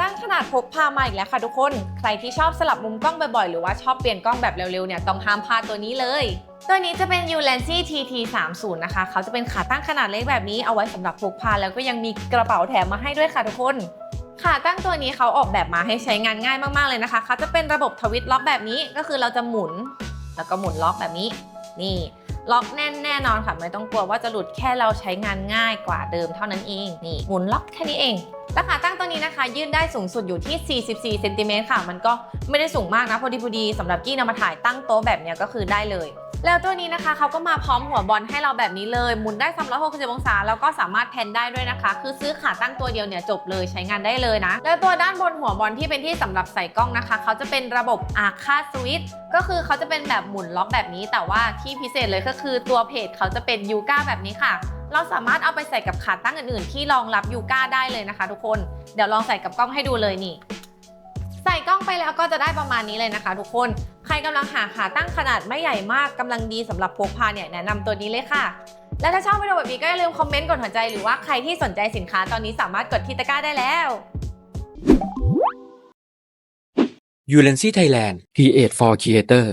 ตั้งขนาดพกพามาอีกแล้วค่ะทุกคน ใครที่ชอบสลับมุมกล้องบ่อยๆ หรือว่าชอบเปลี่ยนกล้องแบบเร็วๆเนี่ยต้องห้ามพลาดตัวนี้เลย ตัวนี้จะเป็น Ulancy TT 3 0นะคะ เขาจะเป็นขาตั้งขนาดเล็กแบบนี้เอาไว้สำหรับพกพาแล้วก็ยังมีกระเป๋าแถมมาให้ด้วยค่ะทุกคนขาตั้งตัวนี้เขาออกแบบมาให้ใช้งานง่ายมากๆเลยนะคะเขาจะเป็นระบบทวิตล็อกแบบนี้ก็คือเราจะหมุน แล้วก็หมุนล็อกแบบนี้ นี่ ล็อกแน่นแน่นอนค่ะ ไม่ต้องกลัวว่าจะหลุดแค่เราใช้งานง่ายกว่าเดิมเท่านั้นเองนี่หมุนล็อกแค่นี้เองราคาตั้งตัวนี้นะคะ ยืดได้สูงสุดอยู่ที่ 44เซนติเมตรค่ะ มันก็ไม่ได้สูงมากนะ พอดีพอดีสำหรับกี้นำมาถ่ายตั้งโต๊ะแบบเนี้ยก็คือได้เลย แล้วตัวนี้นะคะเขาก็มาพร้อมหัวบอลให้เราแบบนี้เลยหมุนได้ 360 องศา แล้วก็สามารถแพนได้ด้วยนะคะ คือซื้อขาตั้งตัวเดียวเนี่ยจบเลยใช้งานได้เลยนะ แล้วตัวด้านบนหัวบอลที่เป็นที่สำหรับใส่กล้องนะคะเขาจะเป็นระบบอาคาสวิตก็คือเขาจะเป็นแบบหมุนล็อกแบบนี้ แต่ว่าที่พิเศษเลยก็คือตัวเพจเขาจะเป็นยูก้าแบบนี้ค่ะเราสามารถเอาไปใส่กับขาตั้งอื่นๆ ที่รองรับยูก้าได้เลยนะคะ ทุกคน เดี๋ยวลองใส่กับกล้องให้ดูเลยนี่ ใส่กล้องไปแล้วก็จะได้ประมาณนี้เลยนะคะ ทุกคน รกำลังหาขาตั้งขนาดไม่ใหญ่มากกำลังดีสำหรับพกพาเนี่ยแนะนำตัวนี้เลยค่ะ และถ้าชอบวิดีโอแบบนี้ก็อย่าลืมคอมเมนต์กดหัวใจหรือว่าใครที่สนใจสินค้าตอนนี้สามารถกดที่ตะกร้าได้แล้ว u l e n c y Thailand Create for Creator